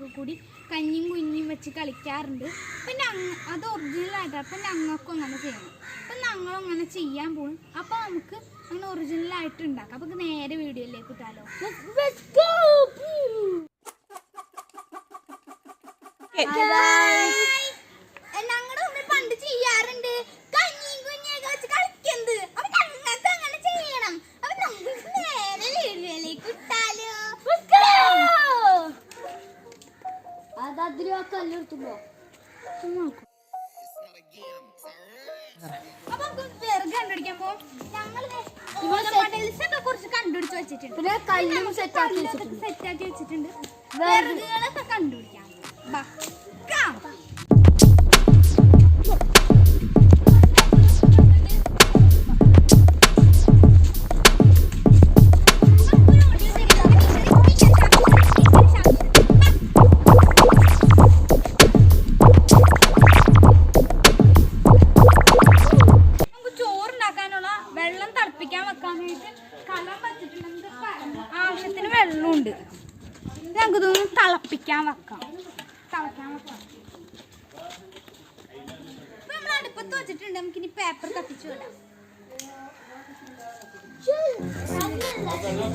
ഒക്കെ കൂടി കഞ്ഞിയും കുഞ്ഞിയും വെച്ച് കളിക്കാറുണ്ട്. അപ്പം ഞങ്ങൾ അത് ഒറിജിനലായിട്ട് അപ്പം ഞങ്ങൾക്കും അങ്ങനെ ചെയ്യണം. അപ്പം ഞങ്ങളും അങ്ങനെ ചെയ്യാൻ പോകും അപ്പം നമുക്ക് അങ്ങനെ ഒറിജിനലായിട്ട് ഉണ്ടാക്കാം. അപ്പം നേരെ വീഡിയോയിലേക്ക് ഇട്ടാലോ. ഞങ്ങളുടെ പണ്ട് ചെയ്യാറുണ്ട്. കഞ്ഞിയും കുഞ്ഞിയൊക്കെ വെച്ച് കളിക്കുന്നത് കുറച്ച് കണ്ടുപിടിച്ച് വെച്ചിട്ടുണ്ട്. പിന്നെ കല്ലും സെറ്റാക്കി വെച്ചിട്ടുണ്ട്. കണ്ടുപിടിക്കാം. വെള്ളം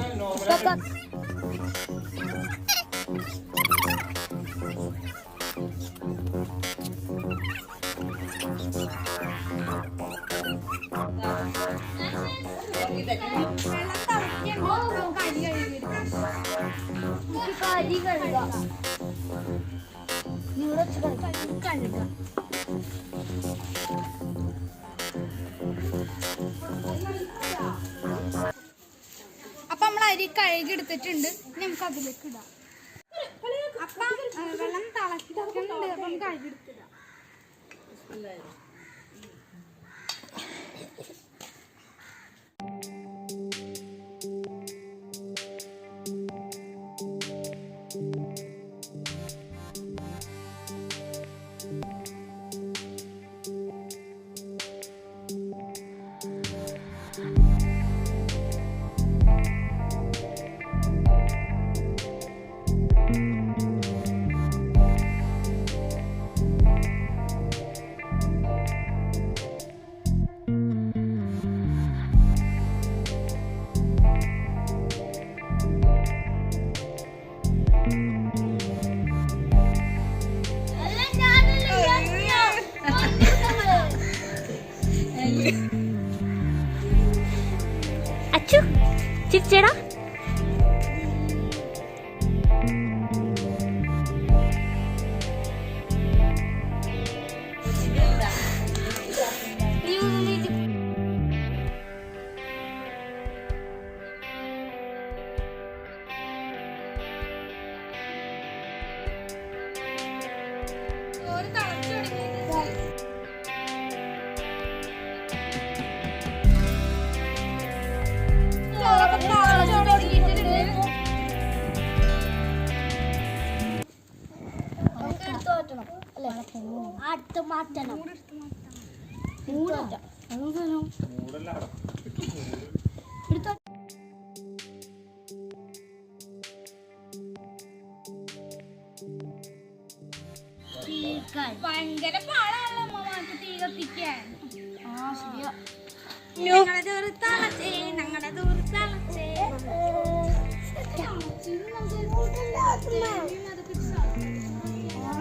തിളയ്ക്കുമ്പോൾ നമുക്ക് അരി കഴുകിയെടുക്കാം കരി കഴുകാം ഇവിടെ വെച്ച് കളിക്കാം കഴുകാം അപ്പൊ കഴുകി എടുത്തിട്ടുണ്ട് നമുക്ക് അതിലേക്ക് ഇടാം. അപ്പം വെള്ളം തിളക്കുന്നുണ്ട് അപ്പം കഴുകി എടുത്തിടാം ചിരിച്ചേടാ ഒരു തിളച്ചു തുടങ്ങിയിട്ടുണ്ട്. അടുത്ത് മാറ്റണം. ഭയങ്കര പാടാണല്ലോ അമ്മമാർക്ക് തീ കത്തിക്കാൻ. തിളച്ചേ ശരിയാ. ഞങ്ങളെ കൊമ്പിക്കൈ കൊള്ളണേ എവിടെ വെക്കണേ അവിടെ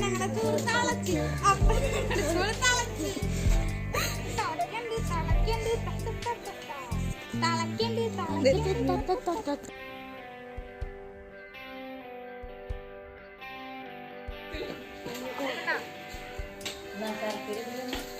anak ada tuh salah sih apa? Ada tuh salah sih salah kian di salah kian di salah kian di salah kian di salah kian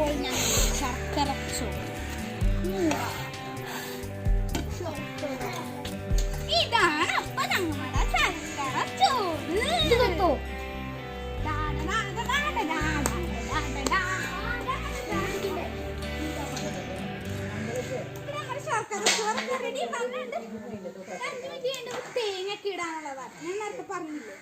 അപ്പോൾ ഞാൻ ശർക്കര ഇതാണ് അപ്പൊ ഞങ്ങളുടെ ശർക്കര ചോറ് കേട്ടോ. തേങ്ങ ഒക്കെ ഇടാനുള്ള ഞാൻ നേരത്തെ പറഞ്ഞില്ലേ?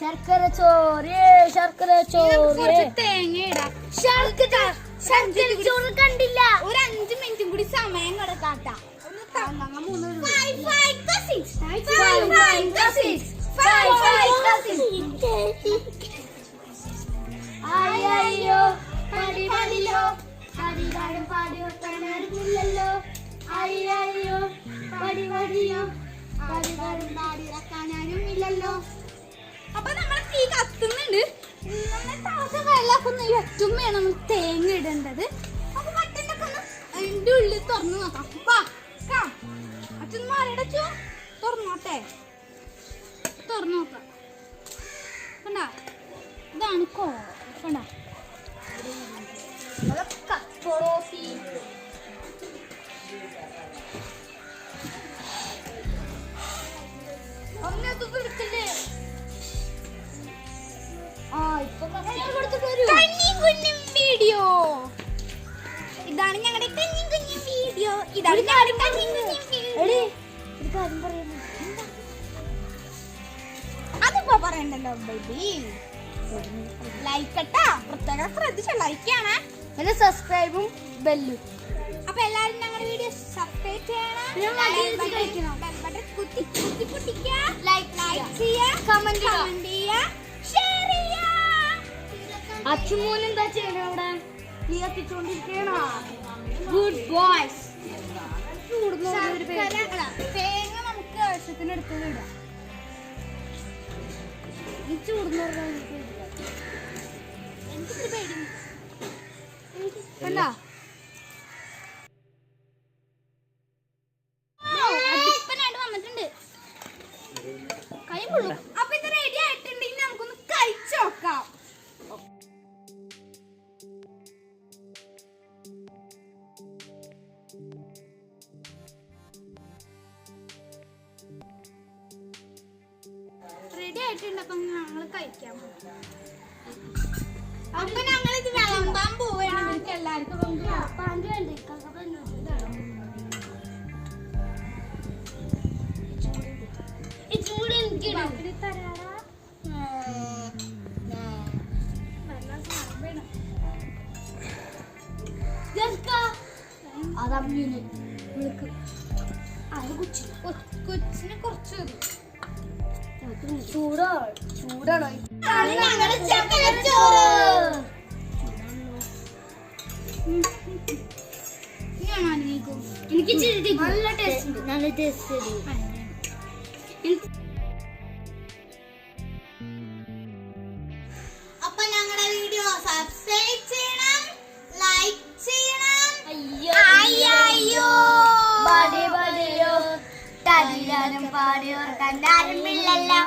ശർക്കര ചോറ് ശർക്കര ചോറ്. തേങ്ങ ശർക്കര ശർക്കര ചോറ് കണ്ടില്ല. ഒരു അഞ്ച് മിനിറ്റും കൂടി സമയം കിടക്കാട്ട അയ്യോ പടി പടിലോ പടി പാടും പാടി ഒട്ടനറിഞ്ഞില്ലല്ലോ അയ്യോ പടി പടിയോ പടി പാടും പാടി ഇറക്കാനാരും ഇല്ലല്ലോ. വെള്ളമൊക്കെ ഏറ്റവും വേണം നമ്മൾ തേങ്ങ ഇടേണ്ടത്. അപ്പൊ മട്ടന്റെ ഒന്ന് അതിന്റെ ഉള്ളിൽ തുറന്നു നോക്കാം. അച്ഛൻ മാറിയടച്ചു തുറന്നോട്ടെ തുറന്നു നോക്കാം. കണ്ട? ഇതാണ് കോ കുഞ്ഞും കുഞ്ഞും വീഡിയോ ഇതാ അതിപ്പോ പറയണ്ടല്ലോ ബേബി ലൈക്ക് ട്ടാ പ്രത്യേകം ശ്രദ്ധിച്ച ലൈക്ക് ആണ് പിന്നെ സബ്സ്ക്രൈബും ബെല്ലും അപ്പൊ എല്ലാരും ഞങ്ങളുടെ വീഡിയോ സബ്സ്ക്രൈബ് ചെയ്യണം കുത്തി കുത്തി like like comment comment share അച്ഛൻ മോൻ എന്താ അവിടെ? നീ എത്തിച്ചോണ്ടിരിക്കണോ? ഗുഡ് ബോയ്സ് തേങ്ങ നമുക്ക് ആവശ്യത്തിന് എടുത്തത് ഇടാം. ഈ പേടി. കണ്ടോ? ആയിട്ടുണ്ട് അപ്പൊ ഞങ്ങൾ കഴിക്കാൻ അപ്പൊ ഞങ്ങൾ ഇത് വിളമ്പാൻ പോവുകയാണ്. ഇവർക്ക് എല്ലാവർക്കും പാന്റെ ഇച്ചൂടെ എനിക്ക് തരാടാ. അതമ്മീനെ വിളിക്കും അത് കൊച്ചിന്. കൊച്ചിന് കുറച്ച് ചൂടോ ചൂടാണോ എനിക്ക് നല്ല ടേസ്റ്റ് നല്ല ടേസ്റ്റ് അപ്പൊ ഞങ്ങളുടെ വീഡിയോ സബ്സ്ക്രൈബ് ചെയ്യണം ലൈക്ക് ചെയ്യണം അയ്യോ അയ്യോ പാടിയോർക്കാൻ പാടിയോർ ഇല്ലല്ലോ